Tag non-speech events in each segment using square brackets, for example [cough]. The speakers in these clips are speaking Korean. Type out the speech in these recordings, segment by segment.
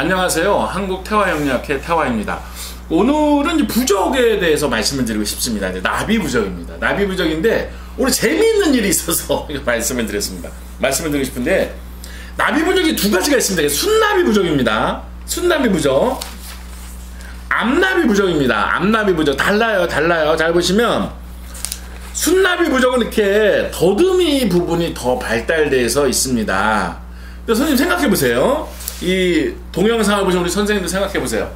안녕하세요. 한국 태화영리학회 태화입니다. 오늘은 부적에 대해서 말씀을 드리고 싶습니다. 이제 나비 부적입니다. 나비 부적인데 오늘 재미있는 일이 있어서 [laughs] 말씀을 드렸습니다. 말씀을 드리고 싶은데 나비 부적이 두 가지가 있습니다. 순나비 부적입니다. 순나비 부적. 암나비 부적입니다. 암나비 부적 달라요, 달라요. 잘 보시면 순나비 부적은 이렇게 더듬이 부분이 더 발달돼서 있습니다. 선생님 생각해 보세요. 이 동영상을 보신 우리 선생님도 생각해 보세요.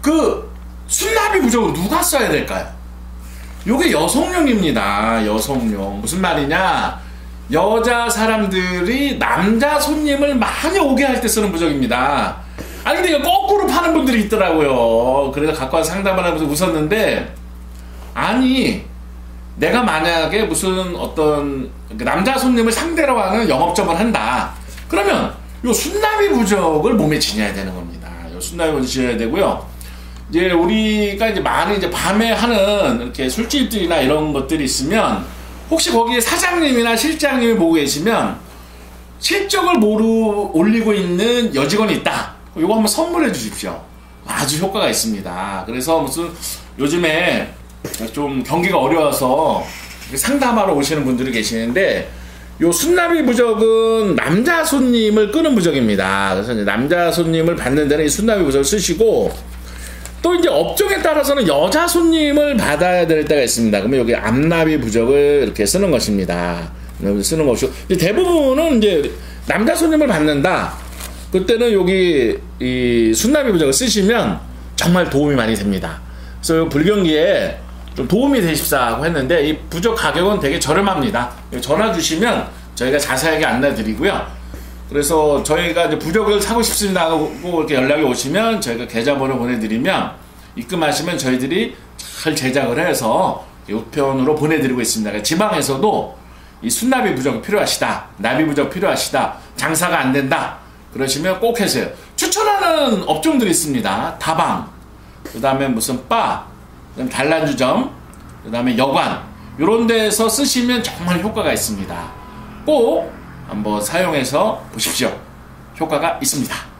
그 순나비 부적을 누가 써야 될까요? 요게 여성용입니다. 여성용. 무슨 말이냐? 여자 사람들이 남자 손님을 많이 오게 할 때 쓰는 부적입니다. 아니 근데 이거 거꾸로 파는 분들이 있더라고요. 그래서 갖고 와서 상담을 하면서 웃었는데 아니 내가 만약에 무슨 어떤 그 남자 손님을 상대로 하는 영업점을 한다. 그러면 요 순나비 부적을 몸에 지녀야 되는 겁니다. 요 순나비 부적 지녀야 되고요. 이제 우리가 이제 많이 이제 밤에 하는 이렇게 술집들이나 이런 것들이 있으면 혹시 거기에 사장님이나 실장님이 보고 계시면 실적을 모르 올리고 있는 여직원이 있다. 이거 한번 선물해 주십시오. 아주 효과가 있습니다. 그래서 무슨 요즘에 좀 경기가 어려워서 상담하러 오시는 분들이 계시는데 요 순나비 부적은 남자 손님을 끄는 부적입니다. 그래서 이제 남자 손님을 받는 데는 이 순나비 부적을 쓰시고 또 이제 업종에 따라서는 여자 손님을 받아야 될 때가 있습니다. 그러면 여기 암나비 부적을 이렇게 쓰는 것입니다. 쓰는 것이고 대부분은 이제 남자 손님을 받는다. 그때는 여기 이 순나비 부적을 쓰시면 정말 도움이 많이 됩니다. 그래서 불경기에 좀 도움이 되십사고 했는데 이 부적 가격은 되게 저렴합니다. 전화 주시면 저희가 자세하게 안내 드리고요. 그래서 저희가 이제 부적을 사고 싶습니다 하고 이렇게 연락이 오시면 저희가 계좌번호 보내드리면 입금하시면 저희들이 잘 제작을 해서 우편으로 보내드리고 있습니다. 그러니까 지방에서도 이 순나비 부적 필요하시다, 나비 부적 필요하시다, 장사가 안 된다 그러시면 꼭 하세요. 추천하는 업종들이 있습니다. 다방, 그 다음에 무슨 바, 그다음에 단란주점, 그 다음에 여관 이런 데서 쓰시면 정말 효과가 있습니다. 꼭 한번 사용해서 보십시오. 효과가 있습니다.